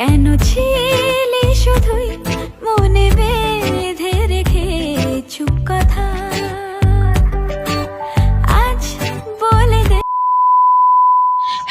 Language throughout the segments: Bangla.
কেন ছিলে শুধুই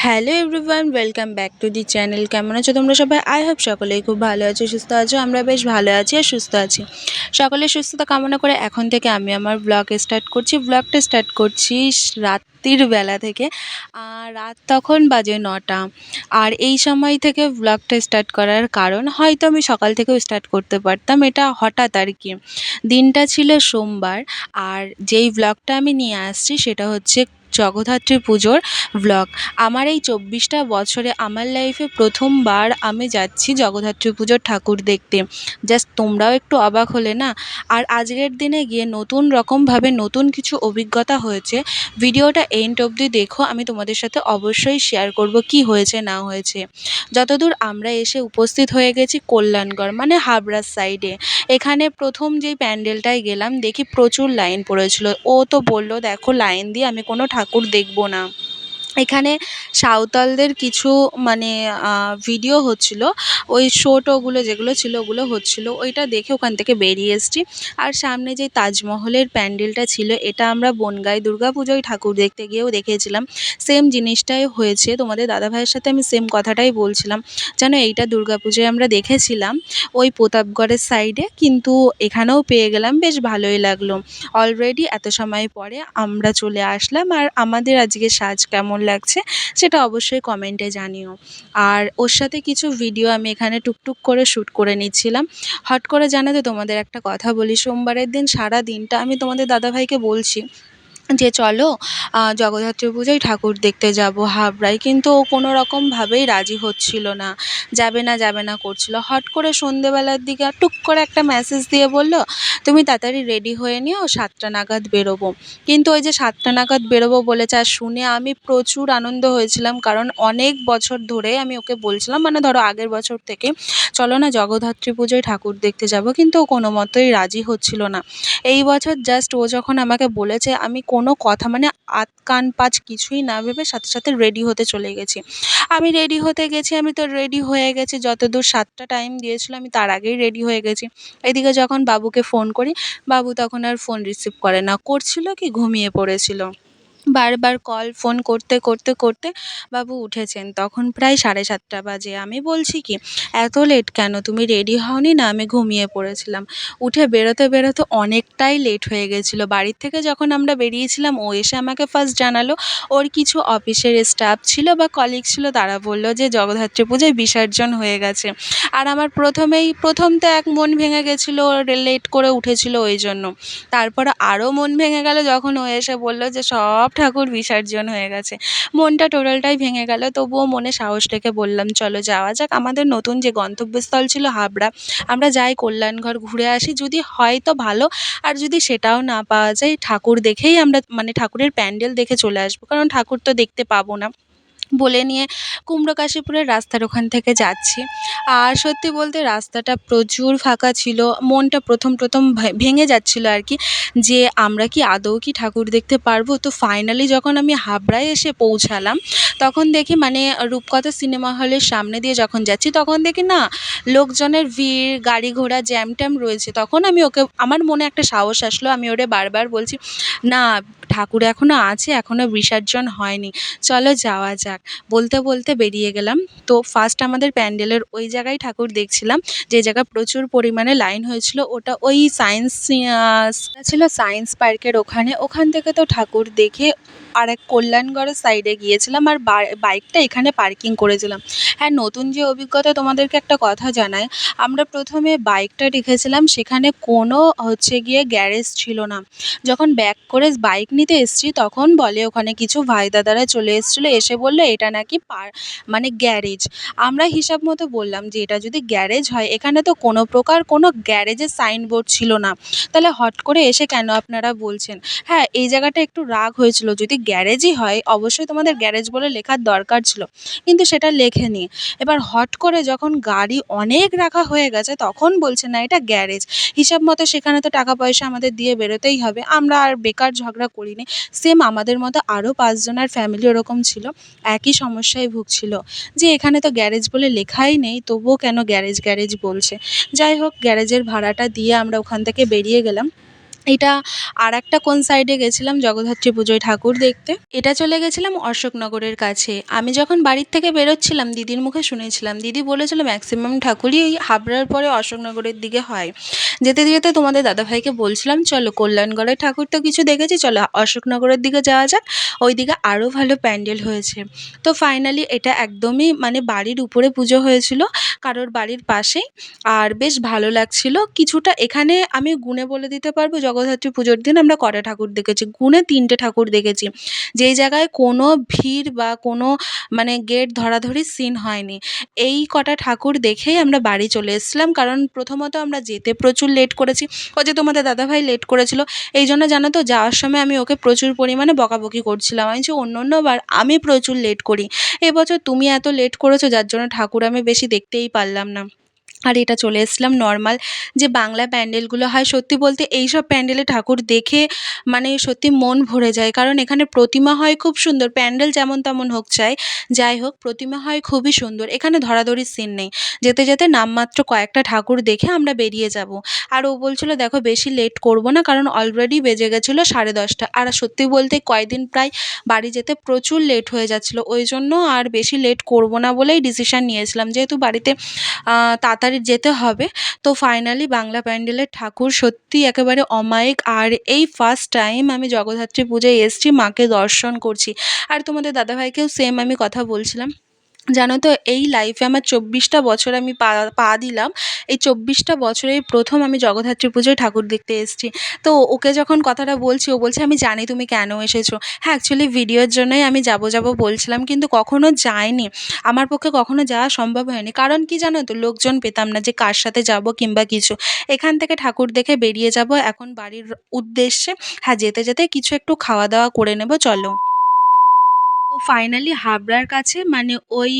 hello everyone, welcome back to the channel. কেমন আছো তোমরা সবাই? আই হোপ সকলেই খুব ভালো আছো, সুস্থ আছো, আমরা বেশ ভালো আছি আর সুস্থ আছি। সকলের সুস্থতা কামনা করে এখন থেকে আমি আমার ব্লগ স্টার্ট করছি। ব্লগটা স্টার্ট করছি স- রাত্রির বেলা থেকে, আর রাত তখন বাজে নটা। আর এই সময় থেকে ব্লগটা স্টার্ট করার কারণ হয়তো আমি সকাল থেকেও স্টার্ট করতে পারতাম, এটা হঠাৎ আর কি। দিনটা ছিল সোমবার, আর যেই ব্লগটা আমি নিয়ে আসছি সেটা হচ্ছে জগদ্ধাত্রী পুজোর ব্লগ আমার এই চব্বিশটা বছরে আমার লাইফে প্রথমবার আমি যাচ্ছি জগদ্ধাত্রী পুজোর ঠাকুর দেখতে। জাস্ট তোমরাও একটু অবাক হলে না? আর আজকের দিনে গিয়ে নতুন রকমভাবে নতুন কিছু অভিজ্ঞতা হয়েছে, ভিডিওটা এন্ড অবধি দেখো, আমি তোমাদের সাথে অবশ্যই শেয়ার করব কি হয়েছে, না হয়েছে। যতদূর আমরা এসে উপস্থিত হয়ে গেছি কল্যাণগড় মানে হাবড়ার সাইডে এখানে প্রথম যেই প্যান্ডেলটায় গেলাম, দেখি প্রচুর লাইন পড়েছিল। ও তো বলল, দেখো লাইন দিয়ে আমি কোনো ঠাকুর দেখব না। এখানে সাঁওতালদের কিছু মানে ভিডিও হচ্ছিল। ওই শো টোগুলো যেগুলো ছিল ওগুলো হচ্ছিল। ওইটা দেখে ওখান থেকে বেরিয়ে এসেছি। আর সামনে যে তাজমহলের প্যান্ডেলটা ছিল, এটা আমরা বনগাঁয় দুর্গা পুজোয় ঠাকুর দেখতে গিয়েও দেখেছিলাম সেম জিনিসটাই হয়েছে। তোমাদের দাদাভাইয়ের সাথে আমি সেম কথাটাই বলছিলাম। যেন এইটা পুজোয় আমরা দেখেছিলাম ওই প্রতাপগড়ের সাইডে কিন্তু এখানেও পেয়ে গেলাম। বেশ ভালোই লাগল। অলরেডি এত সময় পরে আমরা চলে আসলাম। আর আমাদের আজকে সাজ কেমন লাগছে, সেটা অবশ্যই কমেন্টে জানিও। আর ওর সাথে কিছু ভিডিও আমি এখানে টুকটুক করে শ্যুট করে নিচ্ছিলাম। হট করে জানাতে তোমাদের একটা কথা বলি, সোমবারের দিন সারা দিনটা আমি তোমাদের দাদাভাইকে বলছি যে চলো জগদ্ধাত্রী পুজোয় ঠাকুর দেখতে যাব। হাবড়ায় কিন্তু ও কোনো রকমভাবেই রাজি হচ্ছিল না। যাবে না যাবে না করছিল। হট করে সন্ধেবেলার দিকে টুক করে একটা মেসেজ দিয়ে বলল, তুমি তাড়াতাড়ি রেডি হয়ে নিও, সাতটা নাগাদ বেরোবো। কিন্তু ওই যে সাতটা নাগাদ বেরোবো বলেছে, আর শুনে আমি প্রচুর আনন্দ হয়েছিলাম, কারণ অনেক বছর ধরে আমি ওকে বলছিলাম মানে ধরো আগের বছর থেকে, চলো না, জগদ্ধাত্রী পুজোয় ঠাকুর দেখতে যাব। কিন্তু ও কোনো মতোই রাজি হচ্ছিল না। এই বছর জাস্ট ও যখন আমাকে বলেছে, আমি কোনো কথা মানে আধ কান পাঁচ কিছুই না ভেবে সাথে সাথে রেডি হতে চলে গেছি। আমি রেডি হতে গেছি, আমি তো রেডি হয়ে গেছি, যতদূর সাতটা টাইম দিয়েছিলো আমি তার আগেই রেডি হয়ে গেছি। এদিকে যখন বাবুকে ফোন করি, বাবু তখন আর ফোন রিসিভ করে না, করছিল কি, ঘুমিয়ে পড়েছিল। বারবার কল ফোন করতে করতে করতে বাবু উঠেছেন। তখন প্রায় সাড়ে সাতটা বাজে। আমি বলছি কি, এত লেট কেন? তুমি রেডি হওনি না? আমি ঘুমিয়ে পড়েছিলাম। উঠে বেরোতে বেরোতে অনেকটাই লেট হয়ে গেছিল। বাড়ির থেকে যখন আমরা বেরিয়েছিলাম, ও এসে আমাকে ফার্স্ট জানালো। ওর কিছু অফিসের স্টাফ ছিল বা কলিগ ছিল, তারা বলল যে, জগদ্ধাত্রী পুজোয় বিসর্জন হয়ে গেছে। আর আমার প্রথমেই, প্রথম তো এক মন ভেঙে গেছিল লেট করে উঠেছিল ওই জন্য। তারপর আরও মন ভেঙে গেল যখন ও এসে বলল যে, সব ঠাকুর বিসর্জন হয়ে গেছে। মনটা টোটালটাই ভেঙে গেল। তবুও মনে সাহস রেখে বললাম, চলো যাওয়া যাক। আমাদের নতুন যে গন্তব্যস্থল ছিল হাবড়া, আমরা যাই কল্যাণঘর ঘুরে আসি। যদি হয় তো ভালো। আর যদি সেটাও না পাওয়া যায়, ঠাকুর দেখেই আমরা মানে ঠাকুরের প্যান্ডেল দেখে চলে আসব। কারণ ঠাকুর তো দেখতে পাবো না। বলে নিয়ে কুমড়ো কাশীপুরের রাস্তার ওখান থেকে যাচ্ছি। আর সত্যি বলতে রাস্তাটা প্রচুর ফাঁকা ছিল, মনটা প্রথম প্রথম ভেঙে যাচ্ছিল আর কি, যে আমরা কি আদৌ কি ঠাকুর দেখতে পারব? তো ফাইনালি যখন আমি হাবড়ায় এসে পৌঁছালাম, তখন দেখি মানে রূপকথা সিনেমা হলের সামনে দিয়ে যখন যাচ্ছি, তখন দেখি না লোকজনের ভিড়, গাড়ি ঘোড়া জ্যাম ট্যাম রয়েছে। তখন আমি ওকে, আমার মনে একটা সাহস আসলো, আমি ওরে বারবার বলছি, না, ঠাকুর এখনও আছে এখনও বিসর্জন হয়নি। চলো যাওয়া যাক। বলতে বলতে বেরিয়ে গেলাম। তো ফার্স্ট আমাদের প্যান্ডেলের ওই জায়গায় ঠাকুর দেখছিলাম। যে জায়গা প্রচুর পরিমাণে লাইন হয়েছিল, ওটা ওই সায়েন্স ছিল সায়েন্স পার্কের ওখানে। ওখান থেকে তো ঠাকুর দেখে আর এক কল্যাণগড়ের সাইডে গিয়েছিলাম আর বাইকটা এখানে পার্কিং করেছিলাম। হ্যাঁ নতুন যে অভিজ্ঞতা তোমাদেরকে একটা কথা জানাই, আমরা প্রথমে বাইকটা রেখেছিলাম, সেখানে কোনো হচ্ছে গিয়ে গ্যারেজ ছিল না। যখন ব্যাক করে বাইক নিতে এসেছি, তখন বলে ওখানে কিছু ভাই দাদারা চলে এসেছিল, এসে বলল, এটা নাকি পার মানে গ্যারেজ আমরা হিসাব মতো বললাম যে, এটা যদি গ্যারেজ হয়, এখানে তো কোনো প্রকার কোনো গ্যারেজের সাইনবোর্ড ছিল না। তাহলে হট করে এসে কেন আপনারা বলছেন? হ্যাঁ এই জায়গাটা একটু রাগ হয়েছিল। যদি গ্যারেজই হয়, অবশ্যই তোমাদের গ্যারেজ বলে লেখার দরকার ছিল, কিন্তু সেটা লেখেনি। এবার হট করে যখন গাড়ি অনেক রাখা হয়ে গেছে, তখন বলছে, না, এটা গ্যারেজ। হিসাব মতো সেখানে তো টাকা পয়সা আমাদের দিয়ে বেরোতেই হবে। আমরা আর বেকার ঝগড়া করিনি। সেম আমাদের মতো আরও পাঁচজনের ফ্যামিলি ওরকম ছিল। একই সমস্যায় ভুগছিল। যে এখানে তো গ্যারেজ বলে লেখাই নেই, তবুও কেন গ্যারেজ গ্যারেজ বলছে? যাই হোক, গ্যারেজের ভাড়াটা দিয়ে আমরা ওখান থেকে বেরিয়ে গেলাম। এটা আর একটা কোন সাইডে গেছিলাম? জগদ্ধাত্রী পুজোয় ঠাকুর দেখতে। এটা চলে গেছিলাম অশোকনগরের কাছে। আমি যখন বাড়ির থেকে বেরোচ্ছিলাম, দিদির মুখে শুনেছিলাম। দিদি বলেছিল ম্যাক্সিমাম ঠাকুরই ওই হাবড়ার পরে অশোকনগরের দিকে হয়। যেতে যেতে তোমাদের দাদাভাইকে বলছিলাম, চলো কল্যাণগড়ের ঠাকুর তো কিছু দেখেছি, চলো অশোকনগরের দিকে যাওয়া যাক। ওই দিকে আরও ভালো প্যান্ডেল হয়েছে। তো ফাইনালি এটা একদমই মানে বাড়ির উপরে পুজো হয়েছিল, কারোর বাড়ির পাশেই। আর বেশ ভালো লাগছিল। কিছুটা এখানে আমি গুণে বলে দিতে পারব জগদ্ধাত্রী পুজোর দিন আমরা কটা ঠাকুর দেখেছি? গুণে তিনটে ঠাকুর দেখেছি। যেই জায়গায় কোনো ভিড় বা কোনো মানে গেট ধরাধরি সিন হয়নি, এই কটা ঠাকুর দেখেই আমরা বাড়ি চলে এসেছিলাম। কারণ প্রথমত আমরা যেতে প্রচুর লেট করেছি। ও যে তোমাদের দাদাভাই লেট করেছিল। এই জন্য জানো তো, যাওয়ার সময় আমি ওকে প্রচুর পরিমাণে বকাবকি করছিলাম। আমি যে অন্য অন্যবার আমি প্রচুর লেট করি। এবছর তুমি এত লেট করেছ, যার জন্য ঠাকুর আমি বেশি দেখতেই পারলাম না। আর এটা চলে এসেছিলাম নর্মাল যে বাংলা প্যান্ডেলগুলো হয় সত্যি বলতে এই সব প্যান্ডেলে ঠাকুর দেখে মানে সত্যি মন ভরে যায়। কারণ এখানে প্রতিমা হয় খুব সুন্দর প্যান্ডেল যেমন তেমন হোক চাই যাই হোক প্রতিমা হয় খুবই সুন্দর। এখানে ধরাধরি সিন নেই। যেতে যেতে নামমাত্র কয়েকটা ঠাকুর দেখে আমরা বেরিয়ে যাব। আর ও বলছিল দেখো বেশি লেট করব না কারণ অলরেডি বেজে গেছিল সাড়ে দশটা। আর সত্যি বলতে কয়েকদিন প্রায় বাড়ি যেতে প্রচুর লেট হয়ে যাচ্ছিল। ওই জন্য আর বেশি লেট করব না বলেই ডিসিশান নিয়েছিলাম। যেহেতু বাড়িতে আহ, তাড়াতাড়ি যেতে হবে। তো ফাইনালি বাংলা প্যান্ডেলের ঠাকুর সত্যি একেবারে অমায়িক। আর এই ফার্স্ট টাইম আমি জগদ্ধাত্রী পুজোয় এসছি, মাকে দর্শন করছি। আর তোমাদের দাদাভাইকেও সেম আমি কথা বলছিলাম। জানো তো, এই লাইফে আমার চব্বিশটা বছর আমি পা পা দিলাম। এই চব্বিশটা বছরেই প্রথম আমি জগদ্ধাত্রী পুজোয় ঠাকুর দেখতে এসেছি। তো ওকে যখন কথাটা বলছি, ও বলছে, আমি জানি তুমি কেন এসেছ। হ্যাঁ অ্যাকচুয়ালি ভিডিওর জন্যই আমি যাব যাব বলছিলাম, কিন্তু কখনো যাইনি। আমার পক্ষে কখনো যাওয়া সম্ভব হয়নি। কারণ কি জানো তো, লোকজন পেতাম না যে কার সাথে যাব কিংবা কিছু। এখান থেকে ঠাকুর দেখে বেরিয়ে যাব। এখন বাড়ির উদ্দেশ্যে হ্যাঁ যেতে যেতে কিছু একটু খাওয়া দাওয়া করে নেব, চলো। তো ফাইনালি হাবড়ার কাছে মানে ওই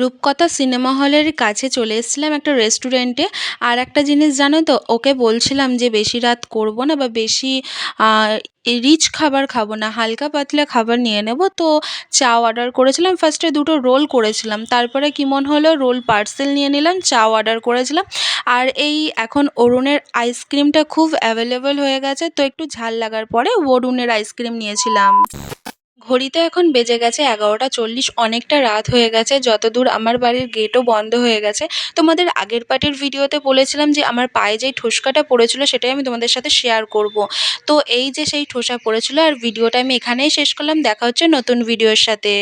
রূপকথা সিনেমা হলের কাছে চলে এসেছিলাম একটা রেস্টুরেন্টে আর একটা জিনিস জানো তো, ওকে বলছিলাম যে বেশি রাত করব না বা বেশি রিচ খাবার খাব না, হালকা পাতলা খাবার নিয়ে নেব। তো চা অর্ডার করেছিলাম ফার্স্টে দুটো রোল করেছিলাম, তারপরে কি মন হলো রোল পার্সেল নিয়ে নিলাম, চা অর্ডার করেছিলাম। আর এই এখন অরুণের আইসক্রিমটা খুব অ্যাভেলেবল হয়ে গেছে, তো একটু ঝাল লাগার পরে অরুণের আইসক্রিম নিয়েছিলাম। ঘড়িতে এখন বেজে গেছে এগারোটা চল্লিশ, অনেকটা রাত হয়ে গেছে। যতদূর আমার বাড়ির গেটও বন্ধ হয়ে গেছে। তোমাদের আগের পার্টির ভিডিওতে বলেছিলাম যে আমার পায়ে যেই ঠোসকাটা পড়েছিল সেটাই আমি তোমাদের সাথে শেয়ার করব। তো এই যে সেই ঠোসা পড়েছিল আর ভিডিওটা আমি এখানেই শেষ করলাম। দেখা হচ্ছে নতুন ভিডিওর সাথে।